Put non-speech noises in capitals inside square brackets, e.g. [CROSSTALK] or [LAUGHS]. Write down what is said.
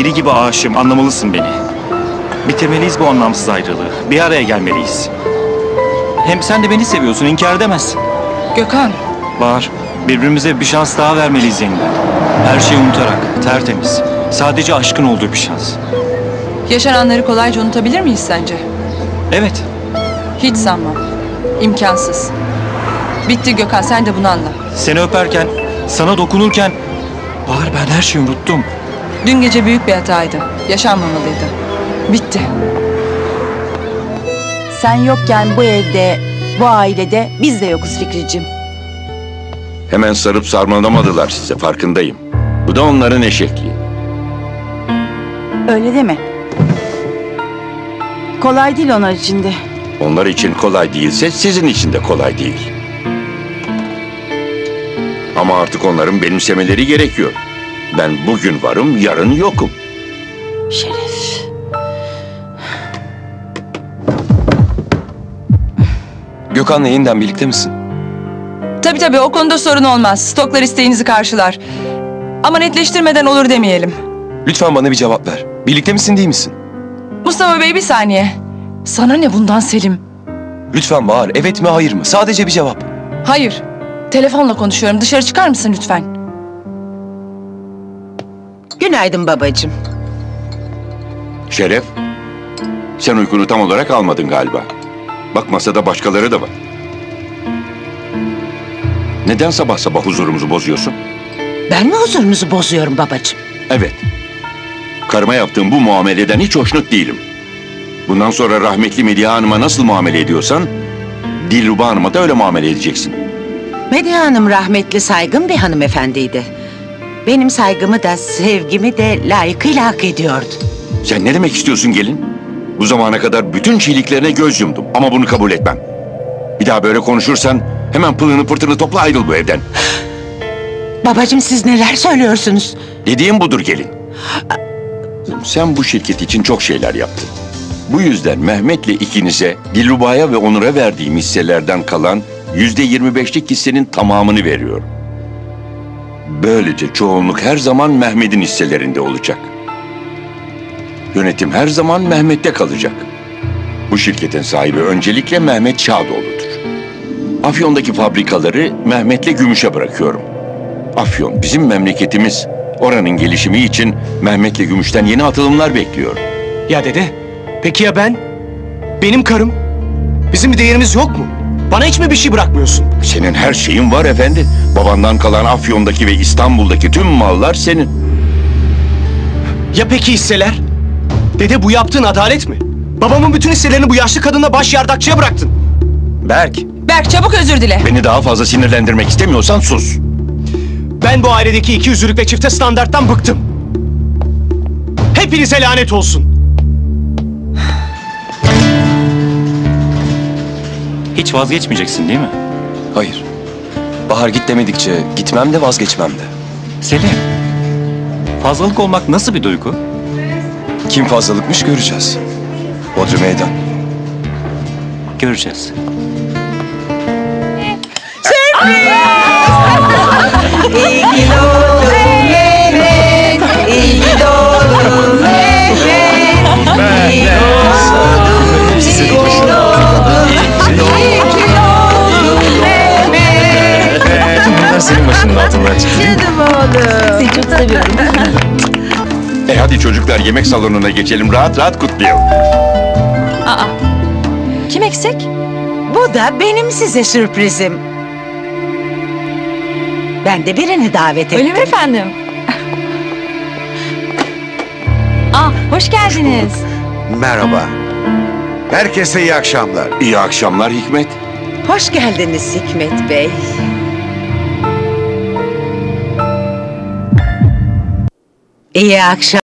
Deli gibi aşığım, anlamalısın beni. Bitirmeliyiz bu anlamsız ayrılığı. Bir araya gelmeliyiz. Hem sen de beni seviyorsun, inkar edemezsin. Gökhan, Bahar, birbirimize bir şans daha vermeliyiz yeniden. Her şeyi unutarak, tertemiz. Sadece aşkın olduğu bir şans. yaşananları kolayca unutabilir miyiz sence? Evet, Hiç sanmam. İmkansız. Bitti Gökhan, sen de bunu anla. seni öperken, sana dokunurken... Bahar ben her şeyi unuttum. Dün gece büyük bir hataydı. Yaşanmamalıydı. Bitti. Sen yokken bu evde, bu ailede biz de yokuz Fikricim. Hemen sarıp sarmalamadılar size farkındayım. Bu da onların eşekliği. Öyle deme. Kolay değil onlar için de. Onlar için kolay değilse sizin için de kolay değil. Ama artık onların benimsemeleri gerekiyor. Ben bugün varım, yarın yokum. Şeref. Gökhan'la yeniden birlikte misin? Tabii tabii o konuda sorun olmaz. Stoklar isteğinizi karşılar. Ama netleştirmeden olur demeyelim. Lütfen bana bir cevap ver. Birlikte misin değil misin? Mustafa Bey bir saniye. Sana ne bundan Selim? Lütfen Bahar, evet mi hayır mı? Sadece bir cevap. Hayır. Telefonla konuşuyorum. Dışarı çıkar mısın lütfen? Günaydın babacığım. Şeref, sen uykunu tam olarak almadın galiba. Bak masada başkaları da var. Neden sabah sabah huzurumuzu bozuyorsun? Ben mi huzurunuzu bozuyorum babacığım? Evet. Karıma yaptığım bu muameleden hiç hoşnut değilim. Bundan sonra rahmetli Medya Hanım'a nasıl muamele ediyorsan... Dilruba Hanım'a da öyle muamele edeceksin. Medya Hanım rahmetli saygın bir hanımefendiydi. Benim saygımı da sevgimi de layıkıyla hak ediyordu. Sen ne demek istiyorsun gelin? Bu zamana kadar bütün çiğliklerine göz yumdum ama bunu kabul etmem. Bir daha böyle konuşursan hemen pılını pırtını topla ayrıl bu evden. [GASPS] Babacığım siz neler söylüyorsunuz? Dediğim budur gelin. Sen bu şirket için çok şeyler yaptın. Bu yüzden Mehmet'le ikinize Dilruba'ya ve Onur'a verdiğim hisselerden kalan yüzde yirmi beşlik hissenin tamamını veriyorum. Böylece çoğunluk her zaman Mehmet'in hisselerinde olacak. Yönetim her zaman Mehmet'te kalacak. Bu şirketin sahibi öncelikle Mehmet Şadoğlu'dur. Afyon'daki fabrikaları Mehmet'le Gümüş'e bırakıyorum. Afyon bizim memleketimiz. Oranın gelişimi için Mehmet'le Gümüş'ten yeni atılımlar bekliyor. Ya dede, peki ya ben? Benim karım. Bizim bir değerimiz yok mu? Bana hiç mi bir şey bırakmıyorsun? Senin her şeyin var efendi. Babandan kalan Afyon'daki ve İstanbul'daki tüm mallar senin. Ya peki hisseler? Dede bu yaptığın adalet mi? Babamın bütün hisselerini bu yaşlı kadınla baş yardakçıya bıraktın. Berk, Berk çabuk özür dile. Beni daha fazla sinirlendirmek istemiyorsan sus. Ben bu ailedeki iki yüzlülük ve çifte standarttan bıktım. Hepinize lanet olsun. Hiç vazgeçmeyeceksin değil mi? hayır. Bahar git demedikçe gitmem de vazgeçmem de. Selim, fazlalık olmak nasıl bir duygu? Kim fazlalıkmış göreceğiz. Bodrum meydan. Göreceğiz. Bunlar [LAUGHS] değil mi? Seni çok seviyorum. E hadi çocuklar yemek salonuna geçelim. Rahat rahat kutlayalım. Aa. Kim eksik? Bu da benim size sürprizim. Ben de birini davet ettim. Öyle mi efendim? Ah, hoş geldiniz. Merhaba. Herkese iyi akşamlar. İyi akşamlar Hikmet. Hoş geldiniz Hikmet Bey. İyi akşam.